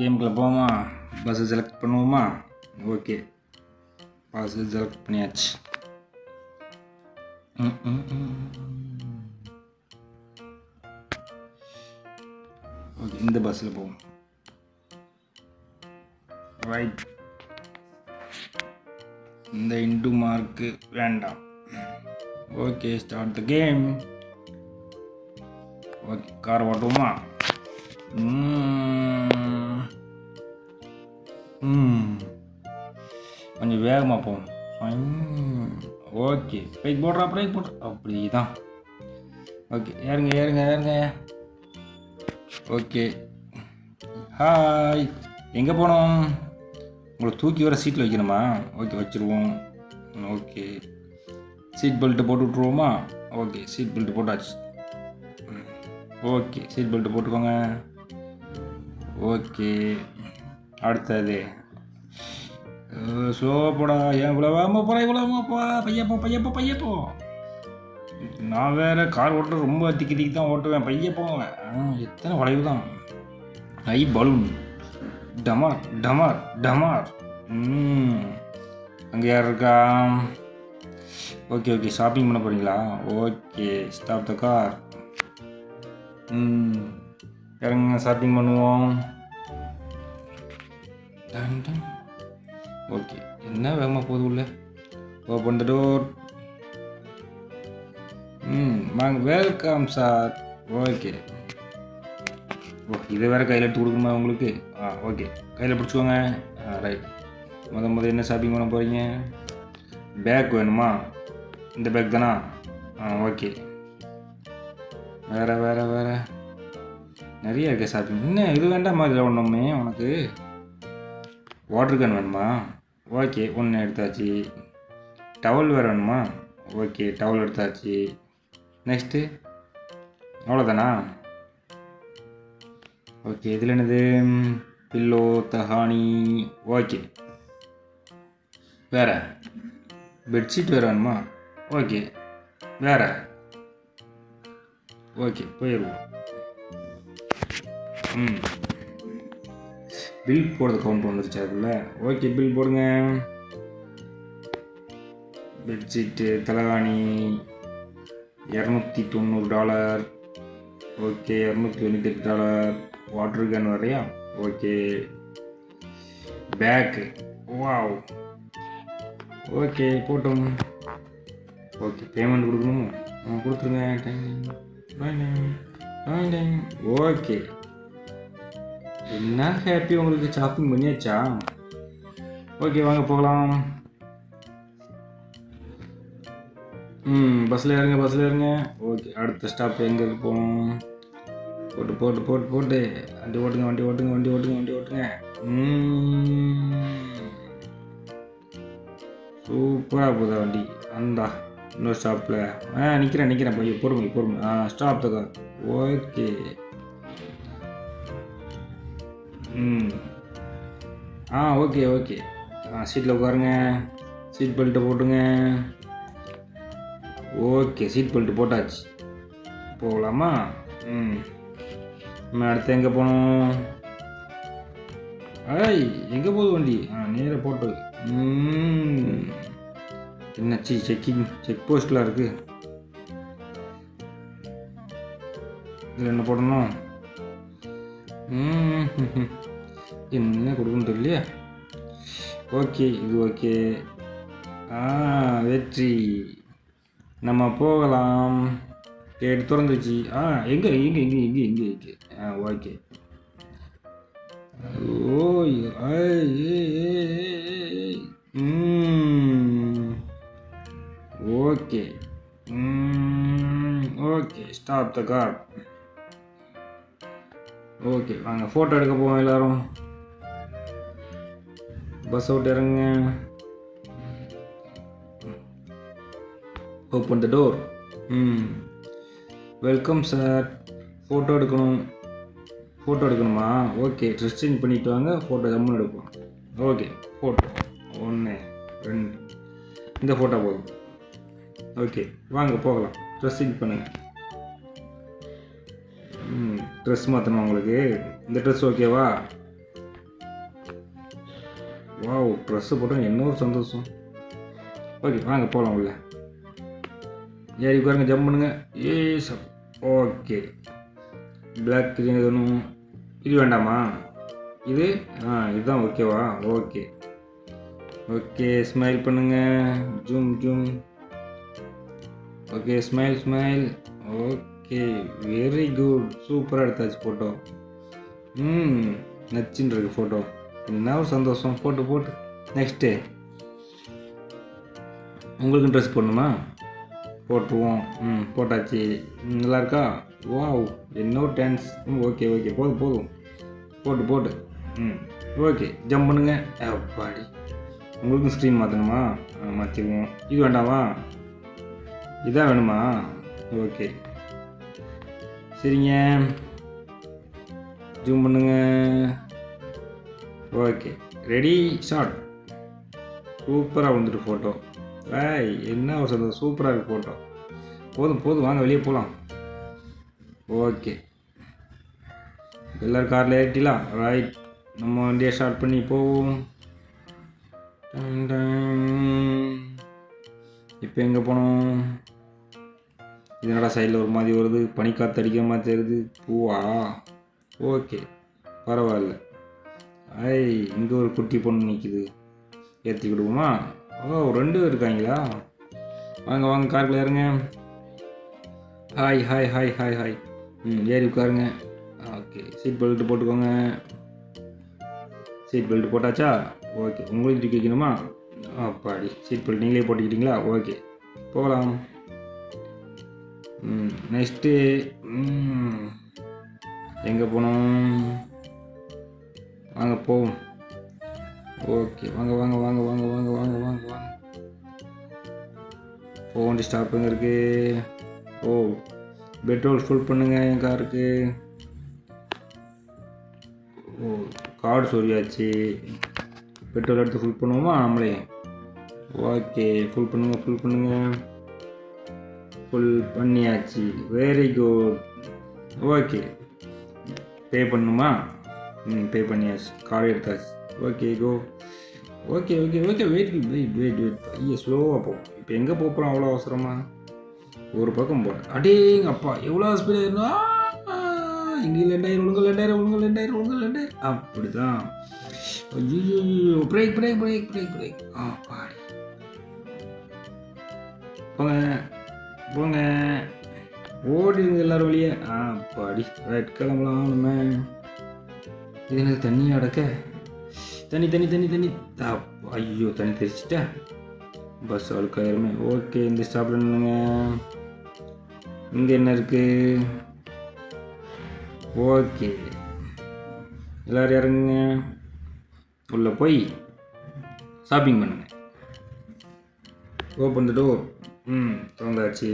கேமுக்குள்ளே போவோமா? பஸ்ஸை செலக்ட் பண்ணுவோமா? ஓகே. பஸ்ஸை செலக்ட் பண்ணியாச்சு. ஓகே இந்த பஸ்ஸில் போவோம். ரைட் இந்த இன்டு மார்க்கு வேண்டாம். Okay start the game okay car ஓட்டுவோமா? கொஞ்சம் வேகமாக போகணும் ஓகே பிரேக் போடுறா பிரேக் போடுற அப்படி தான் ஓகே ஏறுங்க ஏறுங்க ஏறுங்க. ஓகே ஹாய் எங்கே போனோம்? உங்களை தூக்கி வர சீட்டில் வைக்கணுமா? ஓகே வச்சுருவோம். ஓகே சீட் பெல்ட்டு போட்டு விட்ருவோமா ஓகே சீட் பெல்ட் போட்டாச்சு. ம். ஓகே சீட் பெல்ட் போட்டுக்கோங்க. ஓகே. அடுத்தது. சோப்படா ஏன் இவ்வளோ போகிறா இவ்வளவாமாப்பா பையப்போ பையப்போ பையப்போ நான் வேறு கார் ஓட்டுறது ரொம்ப திக்கி திக்கி தான் ஓட்டுவேன். பைய போவேன் ஆ, எத்தனை வளைவு தான். ஐ பலூன். டமார் டமார் டமார். அங்கே யார் இருக்கா? Okay okay. ஷாப்பிங் பண்ண போகிறீங்களா ஓகே. Stop the car. ம். இறங்க ஷாப்பிங் பண்ணுவோம் ஓகே என்ன வேகமாக போகுது உள்ள ஓப்பன் த டோர் ம் வாங்க வெல்கம் சார் ஓகே ஓ இதை வேறு கையில் எடுத்து கொடுக்கணுமா உங்களுக்கு ஆ ஓகே கையில் பிடிச்சிக்கோங்க ஆ ரைட் முத முத என்ன ஷாப்பிங் பண்ண போகிறீங்க பேக் வேணுமா இந்த பேக் தானா ஆ ஓகே வேறு வேறு வேறு நிறைய இருக்கே ஷாப்பிங் என்ன இது வேண்டாமா இதில் ஒன்றுமே உனக்கு. வாட்டர் கேன் வேணுமா? ஓகே ஒன்று எடுத்தாச்சு. டவல் வேறு வேணுமா? ஓகே டவல் எடுத்தாச்சு. நெக்ஸ்ட்டு அவ்வளோதானா ஓகே இதில் என்னது? பில்லோ தஹானி ஓகே வேற? பெட்ஷீட் வேறு வேணுமா? ஓகே வேற? ஓகே போயிடுவோம். ம். பில் போடுறது கவுண்ட் வந்துருச்சு அதுக்குள்ள ஓகே பில் போடுங்க. பெட்ஷீட்டு தலகாணி இரநூத்தி தொண்ணூறு டாலர் ஓகே இரநூத்தி தொண்ணூத்தெட்டு டாலர் வாட்டர் கேன் வரையா? ஓகே பேக்கு வாவ் ஓகே போட்டோம். ஓகே பேமெண்ட் கொடுக்கணுமா. கொடுத்துருங்க. டைம் ஓகே என்ன ஹாப்பி உங்களுக்கு ஷாப்பிங் பண்ணியாச்சா? ஓகே வாங்க போகலாம். ம் பஸ்ஸில் ஏறுங்க பஸ்ஸில் ஏறுங்க. ஓகே அடுத்த ஸ்டாப் எங்கே இருக்கு போகணும் போட்டு போட்டு போட்டு போட்டு. வண்டி ஓட்டுங்க வண்டி ஓட்டுங்க வண்டி ஓட்டுங்க வண்டி ஓட்டுங்க. சூப்பராக போதா வண்டி. அந்தா இன்னொரு ஸ்டாப்பில் ஆ நிற்கிறேன் நிற்கிறேன் போய் பொறுமை பொறுமை ஆ ஸ்டாப் தக்கா ஓகே ம். ஆ ஓகே ஓகே. ஆ சீட்டில் உட்காருங்க. சீட் பெல்ட்டை போட்டுங்க. ஓகே சீட் பெல்ட் போட்டாச்சு. போகலாமா? ம். நம்ம அடுத்து எங்கே போகணும்? ஐய் எங்கே போகுது வண்டி? ஆ நேராக போட்டு. ம். என்னாச்சு செக்கிங் செக் போஸ்ட்லாம் இருக்குது இதில் என்ன போடணும்? ம். என்ன கொடுக்கணும் இல்லையா ஓகே இது ஓகே. ஆ வெற்றி. நம்ம போகலாம். கேட்டு திறந்துச்சு ஆ எங்கே எங்கே எங்கே எங்கே எங்கே எங்கே? ஆ ஓகே. ஓ ம். Okay. Okay. Stop the car okay வாங்க ஃபோட்டோ எடுக்க போவோம் எல்லாரும். பஸ் அவுட் இறங்க ஓப்பன் த டோர் ம் வெல்கம் சார் ஃபோட்டோ எடுக்கணும். ஃபோட்டோ எடுக்கணுமா? ஓகே ட்ரெஸ் சேஞ்ச் பண்ணிட்டு வாங்க. ஃபோட்டோ ஜம்முன்னு எடுப்போம். ஓகே ஃபோட்டோ ஒன்று ரெண்டு. இந்த ஃபோட்டோ போதும். ஓகே வாங்க போகலாம். ட்ரெஸ் சேஞ்ச் பண்ணுங்கள் ம் ட்ரெஸ் மாற்றணும் உங்களுக்கு? இந்த ட்ரெஸ் ஓகேவா வாவ் ட்ரெஸ்ஸு போட்டால் என்ன ஒரு சந்தோஷம். ஓகே வாங்க போகலாம் உள்ள. ஏறி உட்காருங்க ஜம்ப் பண்ணுங்கள் ஏ சப் ஓகே பிளாக் கிரீன் வேணும். இது வேண்டாமா? இது? ஆ இதுதான் ஓகேவா ஓகே ஓகே ஸ்மைல் பண்ணுங்கள் zoom zoom okay smile smile okay very good சூப்பராக எடுத்தாச்சு ஃபோட்டோ ம் நச்சுன்னு இருக்கு ஃபோட்டோ என்ன ஒரு சந்தோஷம். போட்டு போட்டு. நெக்ஸ்ட்டு உங்களுக்கு ட்ரெஸ் போடணுமா? போட்டுருவோம். ம் போட்டாச்சு. நல்லா இருக்கா? வா என்ன ஒரு டான்ஸ் ம் ஓகே ஓகே போதும் போதும். போட்டு போட்டு. ம் ஓகே ஜம்ப் பண்ணுங்க. அப்பாடி. உங்களுக்கும் ஸ்க்ரீன் மாற்றணுமா மாற்றிடுவோம் இது வேண்டாமா? இதான் வேணுமா? ஓகே சரிங்க. ஜூம் பண்ணுங்க. ஓகே. ரெடி ஷார்ட் சூப்பராக வந்துட்டு ஃபோட்டோ ஏய் என்ன ஒரு சந்தோஷம் சூப்பராக இருக்குது ஃபோட்டோ போதும் போதும். வாங்க வெளியே போகலாம் ஓகே. எல்லோரும் காரில் ஏறிட்டீங்களா? ரைட் நம்ம வண்டியை ஸ்டார்ட் பண்ணி போவோம். இப்போ எங்கே போனோம்? என்னடா சைடில் ஒரு மாதிரி வருது? பனிக்காற்று அடிக்கிற மாதிரி தெரியுது. பூவா? ஓகே. பரவாயில்ல. ஐ இங்கே ஒரு குட்டி பொண்ணு நிற்கிது ஏற்றி விடுவோமா? ஓ ரெண்டு பேர் இருக்காங்களா? வாங்க வாங்க காரில் இறங்க hi hi hi hi hi ம் ஏறி உட்காருங்க. ஓகே சீட் பெல்ட் போட்டுக்கோங்க. சீட் பெல்ட் போட்டாச்சா? ஓகே உங்களுக்கு தூக்கி வைக்கணுமா அப்பாடி சீட் பெல்ட் நீங்களே போட்டுக்கிட்டீங்களா? ஓகே போகலாம். ம் நெக்ஸ்ட்டு எங்கே போனோம்? வாங்க போவோம். ஓகே வாங்க வாங்க வாங்க வாங்க வாங்க வாங்க வாங்க வாங்க. போக வேண்டிய ஸ்டாப் எங்கே இருக்கு? ஓ பெட்ரோல் ஃபுல் பண்ணுங்க என் காருக்கு ஓ கார்டு சொல்லியாச்சு பெட்ரோல் எடுத்து ஃபுல் பண்ணுவோமா? நம்மளே. ஓகே ஃபுல் பண்ணுங்க ஃபுல் பண்ணுங்க. ஃபுல் பண்ணியாச்சு. வெரி குட் ஓகே பே பண்ணணுமா? ம் பே பண்ணியாச்சு கார்டு எடுத்தாச்சு. Okay go okay okay okay wait wait wait wait ஐயா ஸ்லோவாக போகும் இப்போ எங்கே போகிறோம் அவ்வளோ அவசரமா? ஒரு பக்கம் போகிறேன் அடேங்க அப்பா எவ்வளோ ஸ்பீடாக இருந்தா இங்கே ரெண்டாயிரம் ஒழுங்கு ரெண்டாயிரம் ஒழுங்கு ரெண்டாயிரம் ஒழுங்கு ரெண்டாயிரம் அப்படி தான் ஐயோ brake brake brake brake brake ஆ பாடி போங்க போங்க. ஓடிடுங்க எல்லாரும் வெளியே ஆ பாடி. ரைட் கிளம்பலாம் நம்ம இது எனக்கு தண்ணி அடக்க? தண்ணி தண்ணி தண்ணி தண்ணி. தா- ஐயோ தண்ணி தெரிச்சிட்டேன் பஸ் அழுக்காயிருமே ஓகே இந்த ஸ்டாப்பில் நின்னுங்க இங்கே என்ன இருக்குது ஓகே எல்லோரும் இறங்குங்க. உள்ளே போய் ஷாப்பிங் பண்ணுங்க. ஓப்பன் த டோர் ம் திறந்தாச்சு.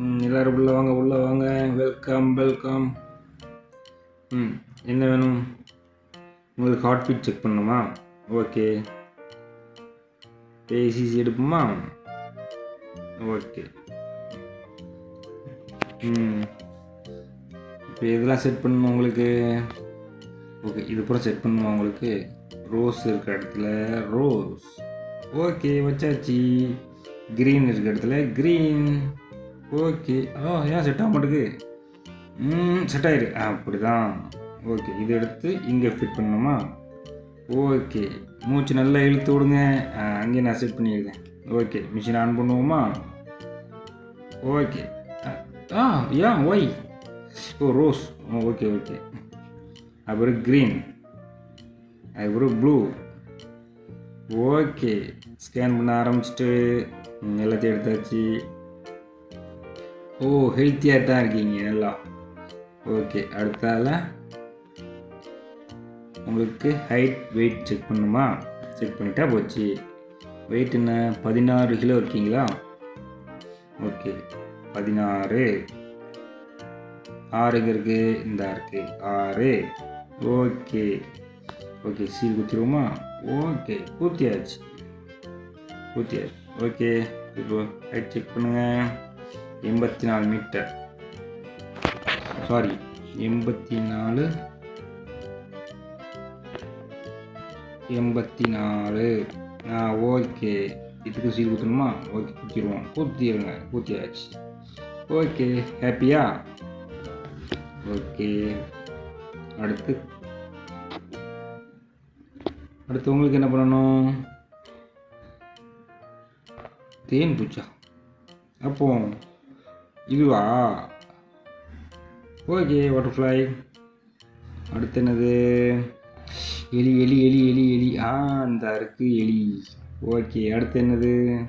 எல்லோரும் உள்ளே வாங்க உள்ளே வாங்க. வெல்கம் வெல்கம் ம் என்ன வேணும்? உங்களுக்கு ஹார்ட் பீட் செக் பண்ணணுமா ஓகே ஏசிசி எடுப்போமா? ஓகே ம். இப்போ இதெல்லாம் செட் பண்ணணும் உங்களுக்கு? ஓகே இது பூரா செட் பண்ணணுமா உங்களுக்கு? ரோஸ் இருக்கிற இடத்துல ரோஸ் ஓகே வச்சாச்சு. க்ரீன் இருக்கிற இடத்துல க்ரீன் ஓகே. ஆ ஏன் செட் ஆக மாட்டேங்குது? ம் செட் ஆயிரு. அப்படி தான் ஓகே இதை எடுத்து இங்கே ஃபிட் பண்ணணுமா? ஓகே. மூச்சு நல்லா இழுத்து விடுங்க. அங்கேயே நான் செட் பண்ணியிருக்கேன் ஓகே மிஷின் ஆன் பண்ணுவோமா? ஓகே. ஆ ஏன்? ஒய் ஓ ரோஸ் ஓகே ஓகே. அப்புறம் க்ரீன் அதுக்கப்புறம் ப்ளூ ஓகே. ஸ்கேன் பண்ண ஆரம்பிச்சிட்டு எல்லாத்தையும் எடுத்தாச்சு. ஓ ஹெல்த்தியாக தான் இருக்கீங்க நல்லா. ஓகே அடுத்தால உங்களுக்கு ஹைட் வெயிட் செக் பண்ணணுமா செக் பண்ணிட்டா போச்சு. வெயிட் என்ன? பதினாறு கிலோ இருக்கீங்களா? ஓகே பதினாறு. ஆறு எங்கே இந்த இருக்கு. ஆறு. ஓகே ஓகே சீல் குத்திடுவோமா? ஓகே ஊற்றியாச்சு ஊற்றியாச்சு ஓகே இப்போ ஹைட் செக் பண்ணுங்கள் எண்பத்தி நாலு மீட்டர். சாரி எண்பத்தி நாலு எண்பத்தி நாலு ஆ ஓகே. இதுக்கு சீல் குத்தணுமா? ஓகே குத்திடுவோம். குத்திடுங்க குத்தியாச்சு ஓகே ஹாப்பியா? ஓகே. அடுத்து. அடுத்து உங்களுக்கு என்ன பண்ணணும்? தேன் பூச்சா? அப்போது இதுவா? ஓகே பட்டர்ஃப்ளை அடுத்து என்னது? எலி எலி எலி எலி எலி. ஆ அந்த இருக்கு எலி. ஓகே அடுத்து என்னது?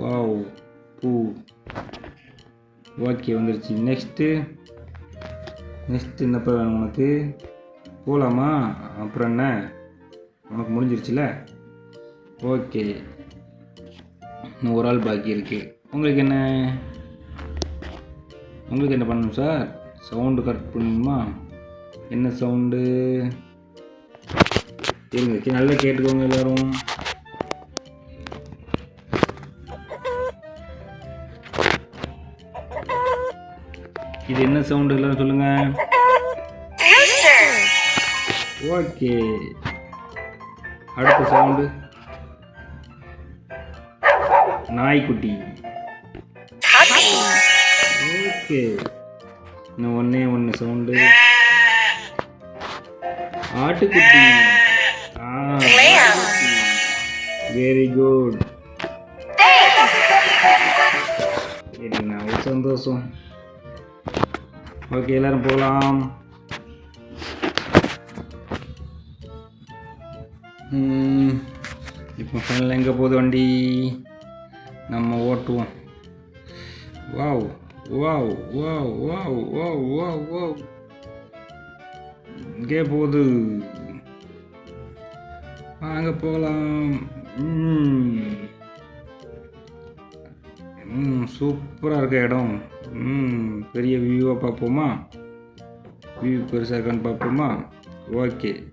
வாவ் பூ. ஓகே வந்துருச்சு. நெக்ஸ்ட்டு நெக்ஸ்ட் என்ன வேணும் உனக்கு? போகலாமா அப்புறம் என்ன? உனக்கு முடிஞ்சிருச்சுல? ஓகே. இன்னும் ஒரு ஆள் பாக்கி இருக்குது உங்களுக்கு என்ன? உங்களுக்கு என்ன பண்ணணும் சார்? சவுண்டு கரெக்ட் பண்ணணுமா? என்ன சவுண்டு? இருங்க நல்லா கேட்டுக்கோங்க எல்லோரும். இது என்ன சவுண்டு எல்லாரும் சொல்லுங்க. ஓகே. அடுத்த சவுண்டு. நாய்க்குட்டி. ஓகே இன்னும் ஒன்றே ஒன்று சவுண்டு. ஆட்டுக்குட்டி. வெரி குட் சரிங்க ஒரு சந்தோஷம். ஓகே எல்லாரும் போகலாம் இப்போ ஃபைனல் எங்கே போகுது வண்டி? நம்ம ஓட்டுவோம். Wow wow wow wow wow wow wow இங்கே போகுது. வாங்க போகலாம். ம் ம் சூப்பராக இருக்க இடம். ம் பெரிய வியூவாக பார்ப்போமா? வியூ பெருசாக இருக்கான்னு பார்ப்போமா? ஓகே